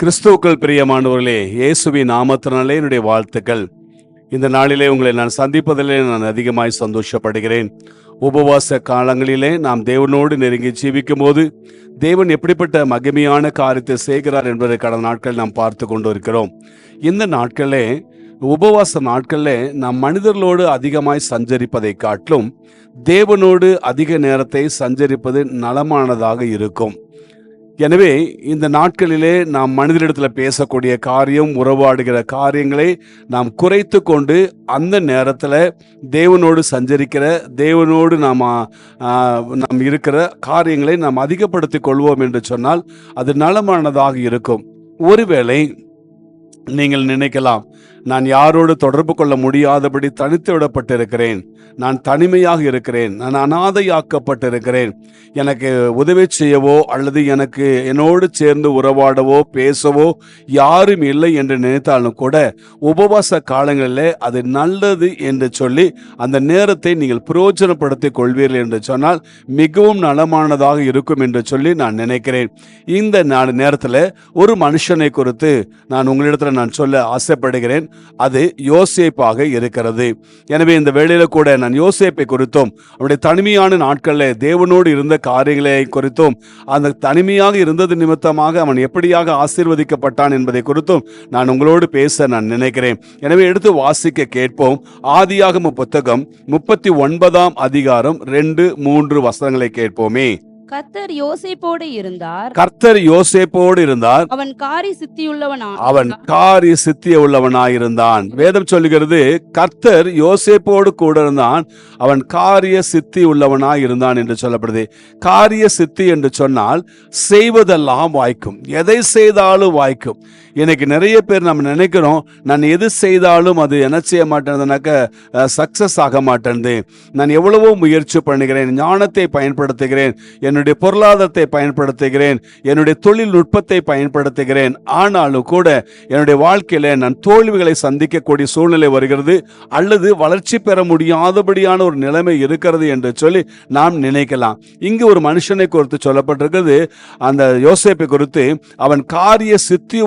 கிறிஸ்துவுக்கள் பிரியமானவர்களே இயேசுவின் நாமத்தினாலே என்னுடைய வாழ்த்துக்கள். இந்த நாளிலே உங்களை நான் சந்திப்பதிலே நான் அதிகமாய் சந்தோஷப்படுகிறேன். உபவாச காலங்களிலே நாம் தேவனோடு நெருங்கி ஜீவிக்கும் போது தேவன் எப்படிப்பட்ட மகிமையான காரியத்தை செய்கிறார் என்பதை கடந்த நாட்கள் நாம் பார்த்து கொண்டு இருக்கிறோம் இந்த நாட்களே உபவாச நாட்களில் நாம் மனிதர்களோடு அதிகமாய் சஞ்சரிப்பதை காட்டிலும் தேவனோடு அதிக நேரத்தை சஞ்சரிப்பது நலமானதாக இருக்கும். எனவே இந்த நாட்களிலே நாம் மனிதரிடத்தில் பேசக்கூடிய காரியம் உறவாடுகிற காரியங்களை நாம் குறைத்து கொண்டு அந்த நேரத்தில் தேவனோடு சஞ்சரிக்கிற தேவனோடு நாம் நாம் இருக்கிற காரியங்களை நாம் அதிகப்படுத்திக் கொள்வோம் என்று சொன்னால் அது நலமானதாக இருக்கும். ஒருவேளை நீங்கள் நினைக்கலாம் நான் யாரோடு தொடர்பு கொள்ள முடியாதபடி தனித்து விடப்பட்டிருக்கிறேன். நான் தனிமையாக இருக்கிறேன். நான் அனாதையாக்கப்பட்டிருக்கிறேன். எனக்கு உதவி செய்யவோ அல்லது எனக்கு என்னோடு சேர்ந்து உறவாடவோ பேசவோ யாரும் இல்லை என்று நினைத்தாலும் கூட உபவாச காலங்களில் அது நல்லது என்று சொல்லி அந்த நேரத்தை நீங்கள் பிரயோஜனப்படுத்திக் கொள்வீர்கள் என்று சொன்னால் மிகவும் நலமானதாக இருக்கும் என்று சொல்லி நான் நினைக்கிறேன். இந்த நேரத்தில் ஒரு மனுஷனை குறித்து நான் உங்களிடத்தில் நான் சொல்ல ஆசைப்படுகிறேன். அது யோசேப்பாக இருக்கிறது. எனவே இந்த வேளையில கூட நான் யோசேப்பை குறித்தும் அவருடைய தனிமையான நாட்களில் தேவனோடு இருந்த காரியங்களை குறித்தும் அந்த தனிமையாக இருந்தது நிமித்தமாக அவன் எப்படியாக ஆசீர்வதிக்கப்பட்டான் என்பதை குறித்தும் நான் உங்களோடு பேச நான் நினைக்கிறேன். எனவே எடுத்து வாசிக்க கேட்போம். ஆதியாகம புத்தகம் முப்பத்தி ஒன்பதாம் அதிகாரம் ரெண்டு மூன்று வசனங்களை கேட்போமே. கர்த்தர் யோசேப்போடு இருந்தார். கர்த்தர் யோசேப்போடு இருந்தார். அவன் காரி சித்தியுள்ளவனா அவன் காரிய சித்திய உள்ளவனாயிருந்தான் வேதம் சொல்லுகிறது கர்த்தர் யோசேப்போடு கூட இருந்தான். அவன் காரிய சித்தி உள்ளவனாய் இருந்தான் என்று சொல்லப்படுது. காரிய சித்தி என்று சொன்னால் செய்வதெல்லாம் வாய்க்கும். எதை செய்தாலும் வாய்க்கும். இன்னைக்கு நிறைய பேர் நம்ம நினைக்கிறோம் நான் எது செய்தாலும் அது என்ன செய்ய மாட்டேன்துனாக்க சக்சஸ் ஆக மாட்டேன்து. நான் எவ்வளவோ முயற்சி பண்ணுகிறேன் ஞானத்தை பயன்படுத்துகிறேன் என்னுடைய பொருளாதாரத்தை பயன்படுத்துகிறேன் என்னுடைய தொழில்நுட்பத்தை பயன்படுத்துகிறேன். ஆனாலும் கூட என்னுடைய வாழ்க்கையில் நான் தோல்விகளை சந்திக்கக்கூடிய சூழ்நிலை வருகிறது அல்லது வளர்ச்சி பெற முடியாதபடியான ஒரு நிலைமை இருக்கிறது என்று சொல்லி நாம் நினைக்கலாம். இங்கு ஒரு மனுஷனை குறித்து சொல்லப்பட்டிருக்கிறது அந்த யோசேப்பை குறித்து அவன் காரிய சித்தி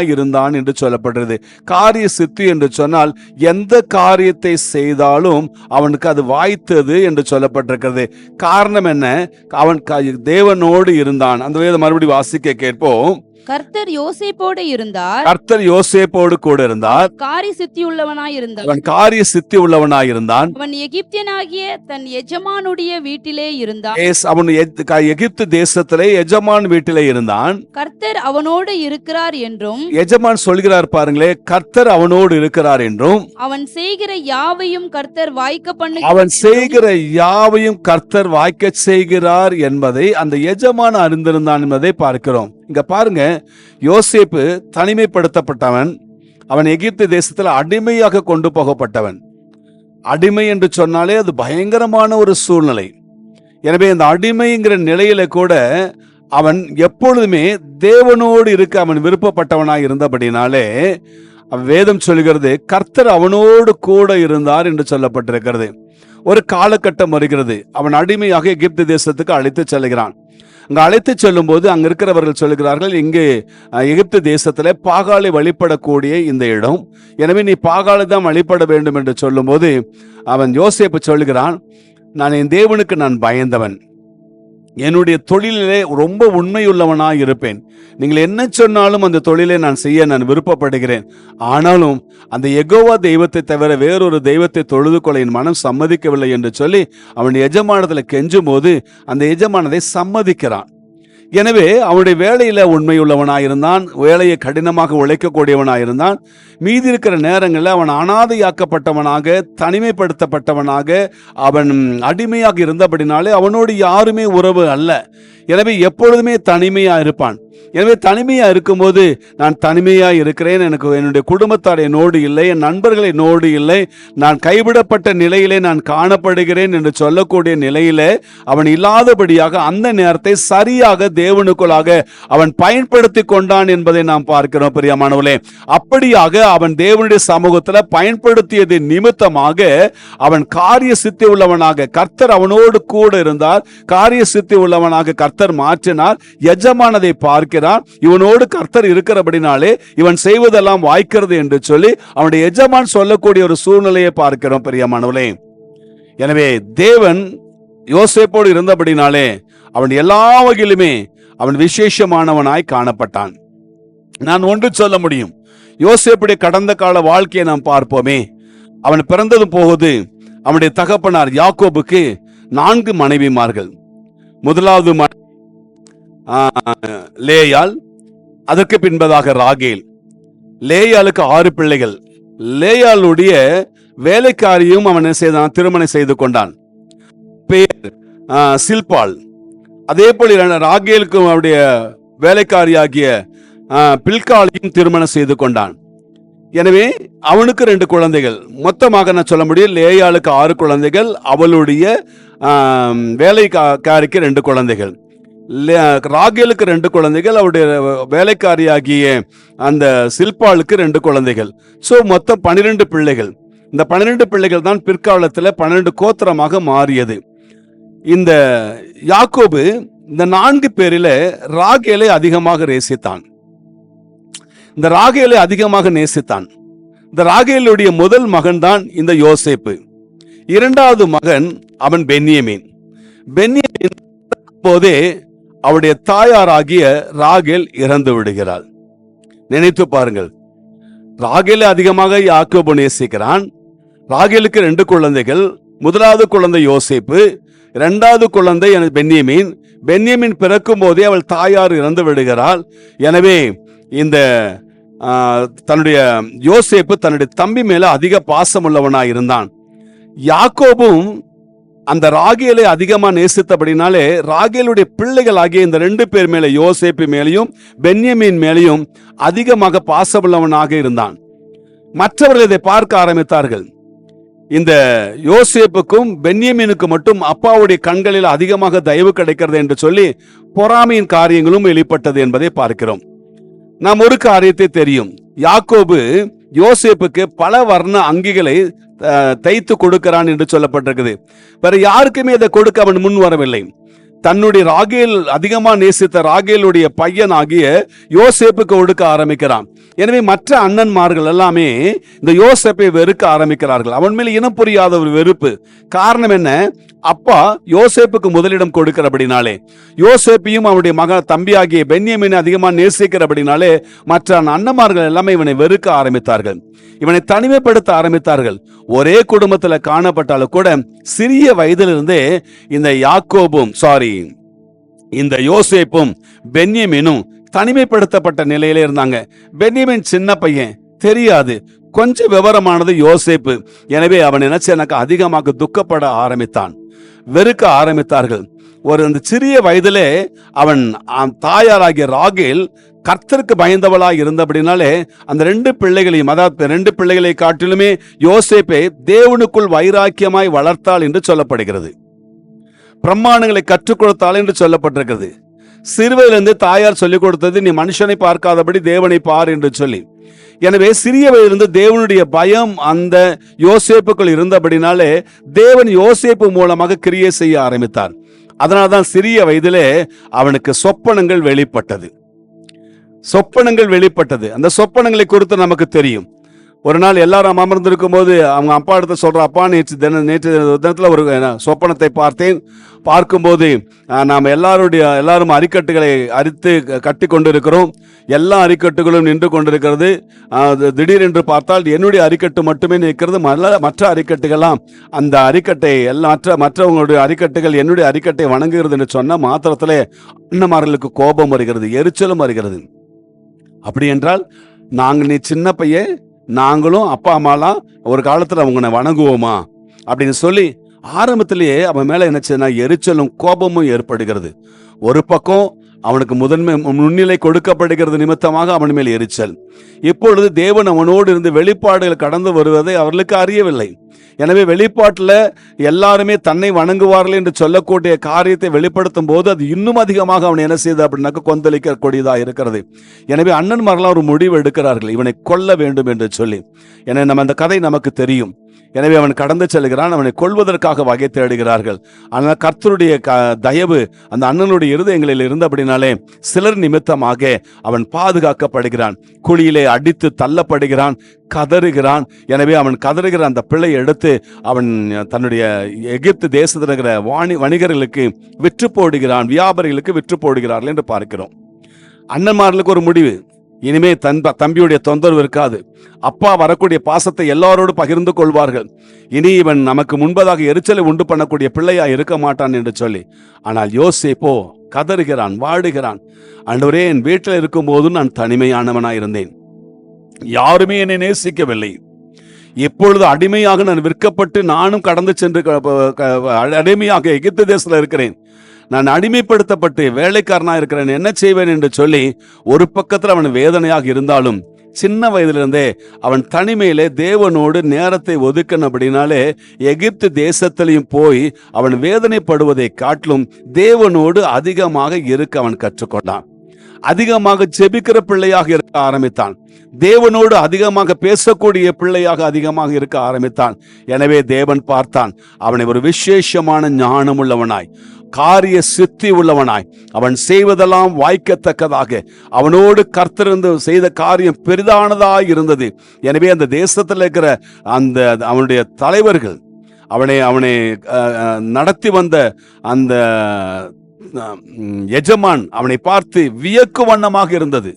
இருந்தான் என்று சொல்லப்படுறது காரிய சித்தி என்று சொன்னால் எந்த காரியத்தை செய்தாலும் அவனுக்கு அது வாய்த்தது என்று சொல்லப்பட்டிருக்கிறது. காரணம் என்ன? அவன் தேவனோடு இருந்தான். அந்த வேத மறுபடி வாசிக்க கேட்போம். கர்த்தர் யோசேப்போடு இருந்தார். கர்த்தர் யோசேப்போடு கூட இருந்தார். காரி சித்தியுள்ளவனாய் இருந்தார் அவன் காரிய சித்தி உள்ளவனாய் இருந்தான் அவன் எகிப்தியனாகிய தன் எஜமானுடைய வீட்டிலே இருந்தான். அவன் எகிப்து தேசத்திலே எஜமான் வீட்டிலே இருந்தான். கர்த்தர் அவனோடு இருக்கிறார் என்றும். எஜமான் சொல்கிறார் பாருங்களே கர்த்தர் அவனோடு இருக்கிறார் என்றும். அவன் செய்கிற யாவையும் கர்த்தர் வாய்க்க பண்ணு அவன் செய்கிற யாவையும் கர்த்தர் வாய்க்க செய்கிறார் என்பதை அந்த எஜமான் அறிந்திருந்தான் என்பதை பார்க்கிறோம். இங்க பாருங்க யோசேப்பு தனிமைப்படுத்தப்பட்டவன் அவன் எகிப்து தேசத்தில் அடிமையாக கொண்டு போகப்பட்டவன். அடிமை என்று சொன்னாலே அது பயங்கரமான ஒரு சூழ்நிலை. எனவே இந்த அடிமைங்கிற நிலையில கூட அவன் எப்பொழுதுமே தேவனோடு இருக்க அவன் விருப்பப்பட்டவனாக இருந்தபடினாலே வேதம் சொல்கிறது கர்த்தர் அவனோடு கூட இருந்தார் என்று சொல்லப்பட்டிருக்கிறது. ஒரு காலகட்டம் வருகிறது. அவன் அடிமையாக எகிப்து தேசத்துக்கு அழைத்து செல்கிறான். அங்கே அழைத்து செல்லும் போது அங்கே இருக்கிறவர்கள் சொல்லுகிறார்கள் இங்கு எகிப்து தேசத்தில் பாகாலை வழிபடக்கூடிய இந்த இடம். எனவே நீ பாகாலை தான் வழிபட வேண்டும் என்று சொல்லும்போது அவன் யோசிப்பு சொல்லுகிறான் நான் என் தேவனுக்கு நான் பயந்தவன். என்னுடைய தொழிலிலே ரொம்ப உண்மையுள்ளவனாக இருப்பேன். நீங்கள் என்ன சொன்னாலும் அந்த தொழிலை நான் செய்ய நான் விருப்பப்படுகிறேன். ஆனாலும் அந்த எகோவா தெய்வத்தை தவிர வேறொரு தெய்வத்தை தொழுது கொள்ள என் மனம் சம்மதிக்கவில்லை என்று சொல்லி அவன் எஜமானத்தில் கெஞ்சும் போது அந்த எஜமானதை சம்மதிக்கிறான். எனவே அவனுடைய வேலையில் உண்மையுள்ளவனாயிருந்தான் வேலையை கடினமாக உழைக்கக்கூடியவனாயிருந்தான். மீதி இருக்கிற நேரங்களில் அவன் அனாதையாக்கப்பட்டவனாக தனிமைப்படுத்தப்பட்டவனாக அவன் அடிமையாக இருந்தபடினாலே அவனோடு யாருமே உறவு அல்ல. எனவே எப்பொழுதுமே தனிமையாக இருப்பான். எனவே தனிமையாக இருக்கும்போது நான் தனிமையாக இருக்கிறேன் எனக்கு என்னுடைய குடும்பத்தார் என்னோடு இல்லை என் நண்பர்கள் என்னோடு இல்லை நான் கைவிடப்பட்ட நிலையிலே நான் காணப்படுகிறேன் என்று சொல்லக்கூடிய நிலையிலே அவன் இல்லாதபடியாக அந்த நேரத்தை சரியாக தேவனுக்குள்ளாக அவன் பயன்படுத்தி கொண்டான் என்பதை நாம் பார்க்கிறோம் பிரியமானவர்களே அப்படியாக அவன் தேவனுடைய சமூகத்தில் பயன்படுத்தியது நிமித்தமாக அவன் காரிய சித்தி உள்ளவனாக கர்த்தர் அவனோடு கூட இருந்தார். காரிய சித்தி உள்ளவனாக கர்த்தர் மாற்றினார். எஜமானதை பார்க்கிறான் இவனோடு கர்த்தர் இருக்கிறபடினாலே இவன் செய்வதெல்லாம் வாய்க்கிறது என்று சொல்லி அவனுடைய எஜமான் சொல்லக்கூடிய ஒரு சூழ்நிலையை பார்க்கிறோம் பிரியமானவர்களே எனவே தேவன் யோசேப்போடு இருந்தபடினாலே அவன் எல்லா வகையிலுமே அவன் விசேஷமானவனாய் காணப்பட்டான். நான் ஒன்று சொல்ல முடியும். யோசேப்புடைய கடந்த கால வாழ்க்கையை நாம் பார்ப்போமே. அவன் பிறந்தது போகுது. அவனுடைய தகப்பனார் யாக்கோபுக்கு நான்கு மனைவிமார்கள். முதலாவது லேயால் அதற்கு பின்பதாக ராகேல். லேயாலுக்கு ஆறு பிள்ளைகள். லேயாலுடைய வேலைக்காரியும் அவன் செய்தான்? திருமணம் செய்து கொண்டான். பேர் சில்பால் அதே போல ராகேலுக்கும் அவருடைய வேலைக்காரியாகிய பில்காலையும் திருமணம் செய்து கொண்டான். எனவே அவனுக்கு ரெண்டு குழந்தைகள். மொத்தமாக நான் சொல்ல முடியும் லேயாளுக்கு ஆறு குழந்தைகள் அவளுடைய வேலைக்காரிக்கு ரெண்டு குழந்தைகள். ராகேலுக்கு ரெண்டு குழந்தைகள் அவருடைய வேலைக்காரியாகிய அந்த சில்பாளுக்கு ரெண்டு குழந்தைகள். ஸோ மொத்தம் பன்னிரெண்டு பிள்ளைகள். இந்த பன்னிரெண்டு பிள்ளைகள் தான் பிற்காலத்தில் பன்னிரெண்டு கோத்திரமாக மாறியது. இந்த யாக்கோபு இந்த நான்கு பேரில் ராகேலை அதிகமாக நேசித்தான். இந்த ராகேலை அதிகமாக நேசித்தான். இந்த ராகேலுடைய முதல் மகன் தான் இந்த யோசேப்பு. இரண்டாவது மகன் அவன் பென்னியமீன் பென்னியமீன் போதே அவருடைய தாயாராகிய ராகேல் இறந்து விடுகிறாள். நினைத்து பாருங்கள். ராகேலை அதிகமாக யாக்கோபு நேசிக்கிறான். ராகேலுக்கு ரெண்டு குழந்தைகள். முதலாவது குழந்தை யோசேப்பு. இரண்டாவது குழந்தை எனது பென்யமீன். பென்யமீன் பிறக்கும் போதே அவள் தாயார் இறந்து விடுகிறாள். எனவே இந்த தன்னுடைய யோசேப்பு தன்னுடைய தம்பி மேல அதிக பாசமுள்ளவனாய் இருந்தான். யாக்கோபும் அந்த ராகேலை அதிகமாக நேசித்தபடினாலே ராகேலுடைய பிள்ளைகள் ஆகிய இந்த ரெண்டு பேர் மேல யோசேப்பு மேலையும் பென்யமீன் மேலையும் அதிகமாக பாசமுள்ளவனாக இருந்தான். மற்றவர்கள் இதை பார்க்க ஆரம்பித்தார்கள். இந்த யோசேப்புக்கும் பென்யமீனுக்கும் மட்டும் அப்பாவுடைய கண்களில் அதிகமாக தயவு கிடைக்கிறது என்று சொல்லி பொறாமையின் காரியங்களும் வெளிப்பட்டது என்பதை பார்க்கிறோம். நாம் ஒரு காரியத்தை தெரியும். யாக்கோபு யோசேப்புக்கு பல வர்ண அங்கிகளை தைத்து கொடுக்கிறான் என்று சொல்லப்பட்டிருக்குது. வேற யாருக்குமே இதை கொடுக்க அவன் முன் வரவில்லை. தன்னுடைய ராகேல் அதிகமாக நேசித்த ராகேலுடைய பையன் ஆகிய யோசேப்புக்கு கொடுக்க ஆரம்பிக்கிறான். எனவே மற்ற அண்ணன்மார்கள் எல்லாமே இந்த யோசேப்பை வெறுக்க ஆரம்பிக்கிறார்கள். அவன் மேல் இனம் புரியாத ஒரு வெறுப்பு. காரணம் என்ன? அப்பா யோசேப்புக்கு முதலிடம் கொடுக்கிறபடினாலே யோசேப்பையும் அவனுடைய மக தம்பியாகிய பென்யமீனை அதிகமாக நேசிக்கிறபடினாலே மற்ற அண்ணன்மார்கள் எல்லாமே இவனை வெறுக்க ஆரம்பித்தார்கள். இவனை தனிமைப்படுத்த ஆரம்பித்தார்கள். ஒரே குடும்பத்தில் காணப்பட்டாலும் கூட சிறிய வயதிலிருந்தே இந்த யாக்கோபும் சாரி இந்த யோசேப்பும் பென்யமினும் தனிமைப்படுத்தப்பட்ட நிலையில இருந்தாங்க. பென்யமின் சின்ன பையன் தெரியாது. கொஞ்சம் விவரமானது யோசேப்பு. எனவே அவன் நினைச்சு எனக்கு அதிகமாக துக்கப்பட ஆரம்பித்தான். வெறுக்க ஆரம்பித்தார்கள். ஒரு அந்த சிறிய வயதிலே அவன் தாயாராகிய ராகில் கர்த்தருக்கு பயந்தவளாய் இருந்தபடினாலே அந்த ரெண்டு பிள்ளைகளையும் அதாவது ரெண்டு பிள்ளைகளை காட்டிலுமே யோசேப்பை தேவனுக்குள் வைராக்கியமாய் வளர்த்தாள் என்று சொல்லப்படுகிறது. பிரமாணங்களை கற்றுக் கொடுத்தாள் என்று சொல்லப்பட்டிருக்கிறது. சிறுவையிலிருந்து தாயார் சொல்லிக் கொடுத்தது நீ மனுஷனை பார்க்காதபடி தேவனை பார் என்று சொல்லி. எனவே சிறிய வயதிலிருந்து தேவனுடைய பயம் அந்த யோசேப்புக்குள் இருந்தபடினாலே தேவன் யோசேப்பு மூலமாக கிரியை செய்ய ஆரம்பித்தான். அதனால்தான் சிறிய வயதிலே அவனுக்கு சொப்பனங்கள் வெளிப்பட்டது. சொப்பனங்கள் வெளிப்பட்டது. அந்த சொப்பனங்களை குறித்து நமக்கு தெரியும். ஒரு நாள் எல்லாரும் அமர்ந்திருக்கும் போது அவங்க அப்பா இடத்த சொல்கிற அப்பா நேற்று தின நேற்று தினத்தில் ஒரு என்ன, சொப்பனத்தை பார்த்தேன். பார்க்கும்போது நாம் எல்லாருடைய எல்லாரும் அரிக்கட்டுகளை அரித்து கட்டி கொண்டிருக்கிறோம் எல்லா அரிக்கட்டுகளும் நின்று கொண்டிருக்கிறது. திடீரென்று பார்த்தால் என்னுடைய அரிக்கட்டு மட்டுமே நிற்கிறது. மல்ல- மற்ற அரிக்கட்டுகள்லாம் அந்த அரிக்கட்டை எல்லா மற்ற மற்றவங்களுடைய அரிக்கட்டுகள் என்னுடைய அரிக்கட்டை வணங்குகிறது என்று சொன்ன மாத்திரத்திலே அண்ணமார்களுக்கு கோபம் வருகிறது எரிச்சலும் வருகிறது. அப்படி என்றால் நாங்கள் நீ சின்ன பையன் நாங்களும் அப்பா அம்மாலாம் ஒரு காலத்தில் அவங்களை வணங்குவோமா? அப்படின்னு சொல்லி ஆரம்பத்திலேயே அவன் மேலே என்னச்சுன்னா எரிச்சலும் கோபமும் ஏற்படுகிறது. ஒரு பக்கம் அவனுக்கு முதன்மை முன்னிலை கொடுக்கப்படுகிறது நிமித்தமாக அவன் மேல் எரிச்சல். இப்பொழுது தேவன் அவனோடு இருந்து வெளிப்பாடுகள் கடந்து வருவதை அவர்களுக்கு அறியவில்லை. எனவே வெளிப்பாட்டில் எல்லாருமே தன்னை வணங்குவார்கள் என்று சொல்லக்கூடிய காரியத்தை வெளிப்படுத்தும் போது அது இன்னும் அதிகமாக அவன் என்ன செய்து அப்படின்னாக்க கொந்தளிக்கக்கூடியதாக இருக்கிறது. எனவே அண்ணன்மாரெல்லாம் ஒரு முடிவு எடுக்கிறார்கள். இவனை கொல்ல வேண்டும் என்று சொல்லி. எனவே நம்ம அந்த கதை நமக்கு தெரியும். எனவே அவன் கடந்து செல்கிறான் அவனை கொல்வதற்காக வகை தேடுகிறார்கள். ஆனால் கர்த்தருடைய க தயவு அந்த அண்ணனுடைய இருதயங்களில் இருந்தபடினாலே சிலர் நிமித்தமாக அவன் பாதுகாக்கப்படுகிறான். குழியிலே அடித்து தள்ளப்படுகிறான் கதறுகிறான். எனவே அவன் கதறுகிற அந்த பிள்ளை எடுத்து அவன் தன்னுடைய எகிப்து தேசத்தில் இருக்கிற வாணி வணிகர்களுக்கு விற்று போடுகிறான் வியாபாரிகளுக்கு விற்று போடுகிறார்கள் என்று பார்க்கிறோம். அண்ணன்மார்களுக்கு ஒரு முடிவு. இனிமே தன் தம்பியுடைய தொந்தரவு இருக்காது. அப்பா வரக்கூடிய பாசத்தை எல்லாரோடு பகிர்ந்து கொள்வார்கள். இனி இவன் நமக்கு முன்பதாக எரிச்சலை உண்டு பண்ணக்கூடிய பிள்ளையா இருக்க மாட்டான் என்று சொல்லி. ஆனால் யோசேப்போ கதறுகிறான் வாடுகிறான். அன்றுவரே என் வீட்டில் இருக்கும்போது நான் தனிமையானவனாய் இருந்தேன். யாருமே என்னை நேசிக்கவில்லை. இப்பொழுது அடிமையாக நான் விற்கப்பட்டு நானும் கடந்து சென்று க- க- அடிமையாக எகிப்து தேசத்தில் இருக்கிறேன். நான் அடிமைப்படுத்தப்பட்டு வேலைக்காரனா இருக்கிறேன் என்ன செய்வேன் என்று சொல்லி ஒரு பக்கத்தில் அவன் வேதனையாக இருந்தாலும் சின்ன வயதிலிருந்தே அவன் தனிமையிலே தேவனோடு நேரத்தை ஒதுக்கணும் அப்படின்னாலே எகிப்து தேசத்திலையும் போய் அவன் வேதனைப்படுவதை காட்டிலும் தேவனோடு அதிகமாக இருக்க அவன் கற்றுக்கொண்டான். அதிகமாக ஜெபிக்கிற பிள்ளையாக இருக்க ஆரம்பித்தான். தேவனோடு அதிகமாக பேசக்கூடிய பிள்ளையாக அதிகமாக இருக்க ஆரம்பித்தான். எனவே தேவன் பார்த்தான் அவனை ஒரு விசேஷமான ஞானம் உள்ளவனாய் காரிய சித்தி உள்ளவனாய். அவன் செய்வதெல்லாம் வாய்க்கத்தக்கதாக. அவனோடு கர்த்தருந்து செய்த காரியம் பெரிதானதாய் இருந்தது. எனவே அந்த தேசத்தில் இருக்கிற அந்த அவனுடைய தலைவர்கள் அவனை அவனை நடத்தி வந்த அந்த எஜமான் அவனை பார்த்து வியக்கு வண்ணமாக இருந்தது.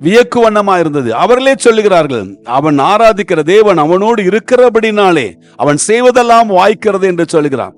வியக்கு வண்ணமா இருந்தது. அவர்களே சொல்லுகிறார்கள் அவன் ஆராதிக்கிற தேவன் அவனோடு இருக்கிறபடினாலே அவன் செய்வதெல்லாம் வாய்க்கிறது என்று சொல்லுகிறான்.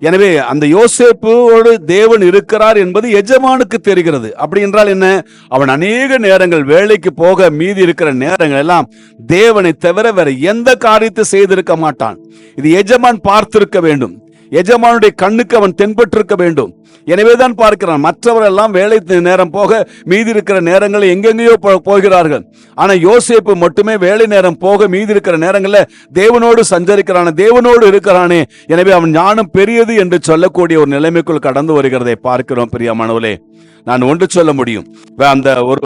எனவே அந்த யோசேப்போடு தேவன் இருக்கிறார் என்பது எஜமானுக்கு தெரிகிறது. அப்படி என்றால் என்ன? அவன் அநேக நேரங்கள் வேலைக்கு போக மீதி இருக்கிற நேரங்கள் எல்லாம் தேவனை தவிர வேற எந்த காரியத்தை செய்திருக்க மாட்டான். இது எஜமான் பார்த்திருக்க வேண்டும். எஜமானுடைய கண்ணுக்கு அவன் தென்பட்டிருக்க வேண்டும். எனவேதான் பார்க்கிறான் மற்றவரெல்லாம் வேலை நேரம் போக மீதி இருக்கிற நேரங்களில் எங்கெங்கேயோ போ- போகிறார்கள். ஆனா யோசேப்பு மட்டுமே வேலை நேரம் போக மீதி இருக்கிற நேரங்களில் தேவனோடு சஞ்சரிக்கிறானே தேவனோடு இருக்கிறானே. எனவே அவன் ஞானம் பெரியது என்று சொல்லக்கூடிய ஒரு நிலைமைக்குள் கடந்து வருகிறதை பார்க்கிறோம் பிரியமானவளே நான் ஒன்று சொல்ல முடியும். அந்த ஒரு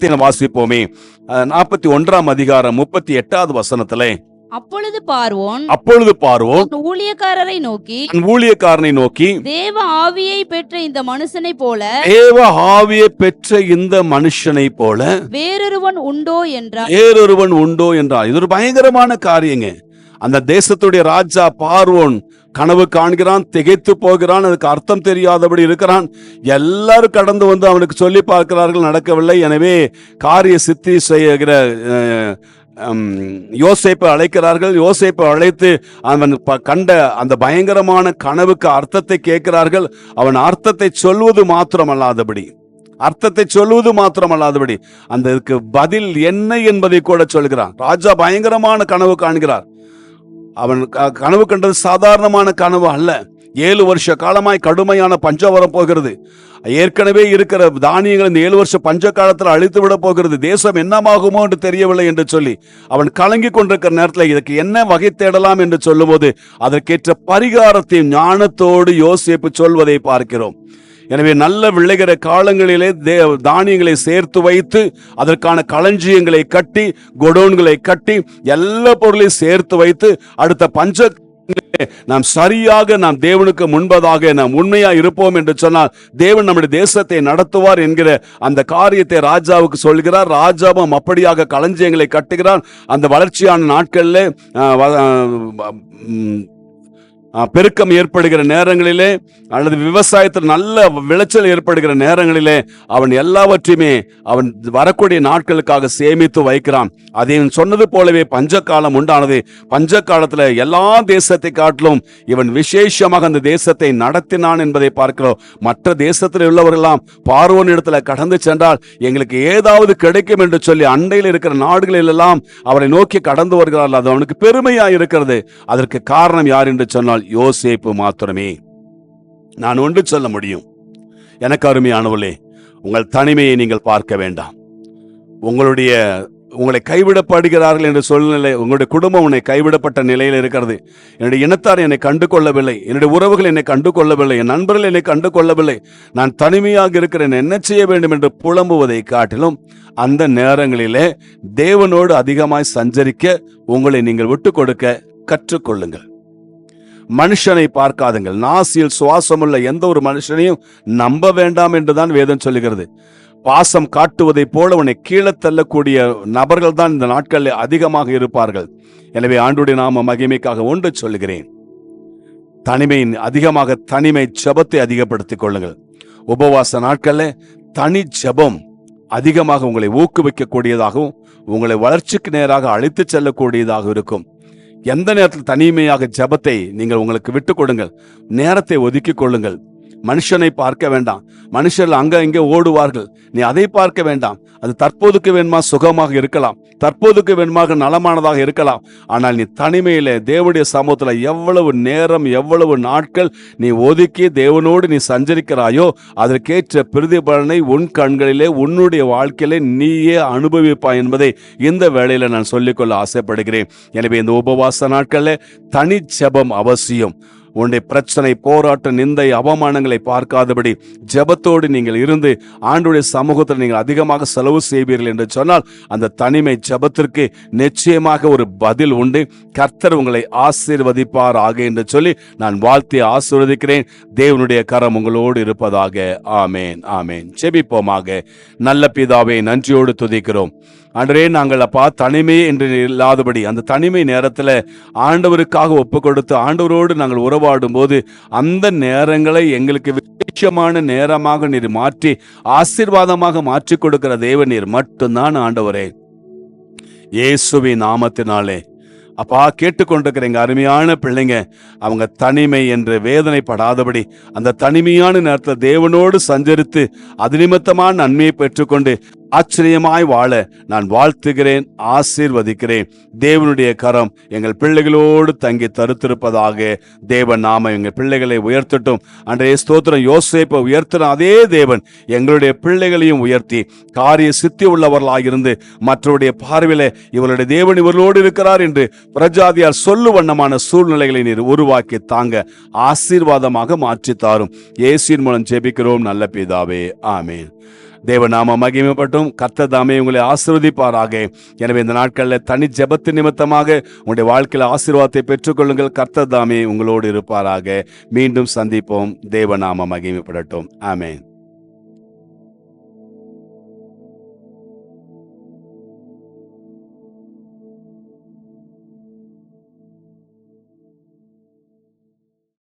வாசிப்போமே. நாற்பத்தி ஒன்றாம் அதிகாரம் முப்பத்தி எட்டாவது வசனத்திலே அப்பொழுது பார்வோன் அப்பொழுது பார்வோம் தன் ஊழியக்காரரை நோக்கி ஊழியக்காரனை நோக்கி தேவ ஆவியை பெற்ற இந்த மனுஷனை போல தேவ ஆவியை பெற்ற இந்த மனுஷனை போல வேறொருவன் உண்டோ என்றார். வேறொருவன் உண்டோ என்றார். இது ஒரு பயங்கரமான காரியங்க. அந்த தேசத்துடைய ராஜா பார்வோன் கனவு காண்கிறான் திகைத்து போகிறான் அதுக்கு அர்த்தம் தெரியாதபடி இருக்கிறான். எல்லாரும் கடந்து வந்து அவனுக்கு சொல்லி பார்க்கிறார்கள் நடக்கவில்லை. எனவே காரிய சித்தி செய்கிற யோசேப்பை அழைக்கிறார்கள். யோசேப்பை அழைத்து அவன் ப- கண்ட அந்த பயங்கரமான கனவுக்கு அர்த்தத்தை கேட்கிறார்கள். அவன் அர்த்தத்தை சொல்வது மாத்திரமல்லாதபடி. அர்த்தத்தை சொல்வது மாத்திரமல்லாதபடி. அந்த இதுக்கு பதில் என்ன என்பதை கூட சொல்கிறான். ராஜா பயங்கரமான கனவு காண்கிறார். அவன் க- கனவு கண்டது சாதாரணமான கனவு அல்ல. ஏழு வருஷ காலமாய் கடுமையான பஞ்சம் வரப்போகிறது போகிறது. ஏற்கனவே இருக்கிற தானியங்கள் இந்த ஏழு வருஷ பஞ்ச காலத்தில் அழித்து விட போகிறது. தேசம் என்னமாகுமோ என்று தெரியவில்லை என்று சொல்லி அவன் கலங்கி கொண்டிருக்கிற நேரத்தில் இதுக்கு என்ன வகை தேடலாம் என்று சொல்லும்போது அதற்கேற்ற பரிகாரத்தை ஞானத்தோடு யோசிப்பு சொல்வதை பார்க்கிறோம். எனவே நல்ல விளைகிற காலங்களிலே தே தானியங்களை சேர்த்து வைத்து அதற்கான களஞ்சியங்களை கட்டி கொடோன்களை கட்டி எல்லா பொருளையும் சேர்த்து வைத்து அடுத்த பஞ்ச நாம் சரியாக நாம் தேவனுக்கு முன்பதாக நாம் உண்மையா இருப்போம் என்று சொன்னால் தேவன் நம்முடைய தேசத்தை நடத்துவார் என்கிற அந்த காரியத்தை ராஜாவுக்கு சொல்கிறார். ராஜாவும் அப்படியாக களஞ்சியங்களை கட்டுகிறார் அந்த வளர்ச்சியான நாட்களில் பெருக்கம் ஏற்படுகிற நேரங்களிலே அல்லது விவசாயத்தில் நல்ல விளைச்சல் ஏற்படுகிற நேரங்களிலே அவன் எல்லாவற்றையுமே அவன் வரக்கூடிய நாட்களுக்காக சேமித்து வைக்கிறான். அதை சொன்னது போலவே பஞ்ச காலம் உண்டானது. பஞ்ச காலத்தில் எல்லா தேசத்தை காட்டிலும் இவன் விசேஷமாக அந்த தேசத்தை நடத்தினான் என்பதை பார்க்கிறோம். மற்ற தேசத்தில் உள்ளவரெல்லாம் பார்வோன் இடத்துல கடந்து சென்றால் எங்களுக்கு ஏதாவது கிடைக்கும் என்று சொல்லி அண்டையில் இருக்கிற நாடுகளில் எல்லாம் அவரை நோக்கி கடந்து வருகிறார்கள். அது அவனுக்கு பெருமையாக இருக்கிறது. அதற்கு காரணம் யார் என்று சொன்னால் யோசேப்பு மாத்திரமே. நான் ஒன்று சொல்ல முடியும். எனக்கு அருமையானவர்களே உங்கள் தனிமையை நீங்கள் பார்க்க வேண்டாம். உங்களுடைய உங்களை கைவிடப்படுகிறார்கள் என்ற சூழ்நிலை உங்களுடைய குடும்பம் உன்னை கைவிடப்பட்ட நிலையில் இருக்கிறது. என்னுடைய இனத்தார் என்னை கண்டு கொள்ளவில்லை என்னுடைய உறவுகள் என்னை கண்டு கொள்ளவில்லை என் நண்பர்கள் என்னை கண்டு கொள்ளவில்லை நான் தனிமையாக இருக்கிறேன். என்ன செய்ய வேண்டும் என்று புலம்புவதை காட்டிலும் அந்த நேரங்களிலே தேவனோடு அதிகமாய் சஞ்சரிக்க உங்களை நீங்கள் விட்டு கொடுக்க கற்றுக்கொள்ளுங்கள். மனுஷனை பார்க்காதுங்கள். நாசியில் சுவாசமுள்ள எந்த ஒரு மனுஷனையும் நம்ப வேண்டாம் என்றுதான் வேதம் சொல்லுகிறது. பாசம் காட்டுவதைப் போல உன்னை கீழே தள்ளக்கூடிய நபர்கள் தான் இந்த நாட்களில் அதிகமாக இருப்பார்கள். எனவே ஆண்டுடைய நாம மகிமைக்காக ஒன்று சொல்லுகிறேன். தனிமையின் அதிகமாக தனிமை ஜெபத்தை அதிகப்படுத்திக் கொள்ளுங்கள். உபவாச நாட்களில் தனி ஜெபம் அதிகமாக உங்களை ஊக்குவிக்கக்கூடியதாகவும் உங்களை வளர்ச்சிக்கு நேராக அழைத்து செல்லக்கூடியதாக இருக்கும். எந்த நேரத்தில் தனிமையாக ஜெபத்தை நீங்கள் உங்களுக்கு விட்டுக் கொடுங்கள் நேரத்தை ஒதுக்கிக் கொள்ளுங்கள். மனுஷனை பார்க்க வேண்டாம். மனுஷர்கள் அங்க இங்கே ஓடுவார்கள். நீ அதை பார்க்க வேண்டாம். அது தற்போதுக்கு வேணுமா சுகமாக இருக்கலாம். தற்போதுக்கு வேணுமாக நலமானதாக இருக்கலாம். ஆனால் நீ தனிமையில தேவனுடைய சமூகத்துல எவ்வளவு நேரம் எவ்வளவு நாட்கள் நீ ஒதுக்கி தேவனோடு நீ சஞ்சரிக்கிறாயோ அதற்கேற்ற பிரதிபலனை உன் கண்களிலே உன்னுடைய வாழ்க்கையிலே நீயே அனுபவிப்பாய் என்பதை இந்த வேளையில நான் சொல்லிக்கொள்ள ஆசைப்படுகிறேன். எனவே இந்த உபவாச நாட்களில் தனி ஜபம் அவசியம். உன்னுடைய பிரச்சனை போராட்ட நிந்தை அவமானங்களை பார்க்காதபடி ஜெபத்தோடு நீங்கள் இருந்து ஆண்டுடைய சமூகத்தில் நீங்கள் அதிகமாக செலவு செய்வீர்கள் என்று சொன்னால் அந்த தனிமை ஜெபத்திற்கு நிச்சயமாக ஒரு பதில் உண்டு. கர்த்தர் உங்களை ஆசீர்வதிப்பார் ஆக என்று சொல்லி நான் வாழ்த்தி ஆசீர்வதிக்கிறேன். தேவனுடைய கரம் உங்களோடு இருப்பதாக. ஆமேன் ஆமேன். செபிப்போமாக நல்ல பிதாவை நன்றியோடு துதிக்கிறோம். அன்றே நாங்கள் அப்பா தனிமை என்று இல்லாதபடி அந்த தனிமை நேரத்தில் ஆண்டவருக்காக ஒப்பு கொடுத்து ஆண்டவரோடு நாங்கள் உறவாடும் போது அந்த நேரங்களை எங்களுக்கு விசேஷமான நேரமாக நீர் மாற்றி ஆசீர்வாதமாக மாற்றி கொடுக்கிற தேவ நீர் மட்டும்தான் ஆண்டவரே. இயேசுவி நாமத்தினாலே. அப்பா கேட்டுக்கொண்டிருக்கிற எங்க அருமையான பிள்ளைங்க அவங்க தனிமை என்று வேதனைப்படாதபடி அந்த தனிமையான நேரத்தில் தேவனோடு சஞ்சரித்து அது நிமித்தமான நன்மையை பெற்றுக்கொண்டு ஆச்சரியமாய் வாழ நான் வாழ்த்துகிறேன் ஆசீர்வதிக்கிறேன். தேவனுடைய கரம் எங்கள் பிள்ளைகளோடு தங்கி தருத்திருப்பதாக தேவன் நாம எங்கள் பிள்ளைகளை உயர்த்தட்டும். அன்றைய ஸ்தோத்திரம் யோசேப்பை உயர்த்தின அதே தேவன் எங்களுடைய பிள்ளைகளையும் உயர்த்தி காரிய சித்தி உள்ளவர்களாயிருந்து மற்றவருடைய பார்வையில இவருடைய தேவன் இவர்களோடு இருக்கிறார் என்று பிரஜாதியார் சொல்லு வண்ணமான சூழ்நிலைகளை நீர் உருவாக்கி தாங்க ஆசீர்வாதமாக மாற்றி தாரும் ஏசியின் மூலம் ஜெபிக்கிறோம் நல்ல பிதாவே. ஆமேன். தேவநாம மகிமைப்பட்டும். கத்த தாமே உங்களை ஆசிர்வதிப்பாராக. எனவே இந்த நாட்களில் தனி ஜெபத்து நிமித்தமாக உங்களுடைய வாழ்க்கையில் ஆசீர்வாதத்தை பெற்றுக்கொள்ளுங்கள். கர்த்தர் தாமே உங்களோடு இருப்பாராக. மீண்டும் சந்திப்போம். தேவநாம மகிமைப்படட்டும். ஆமேன்.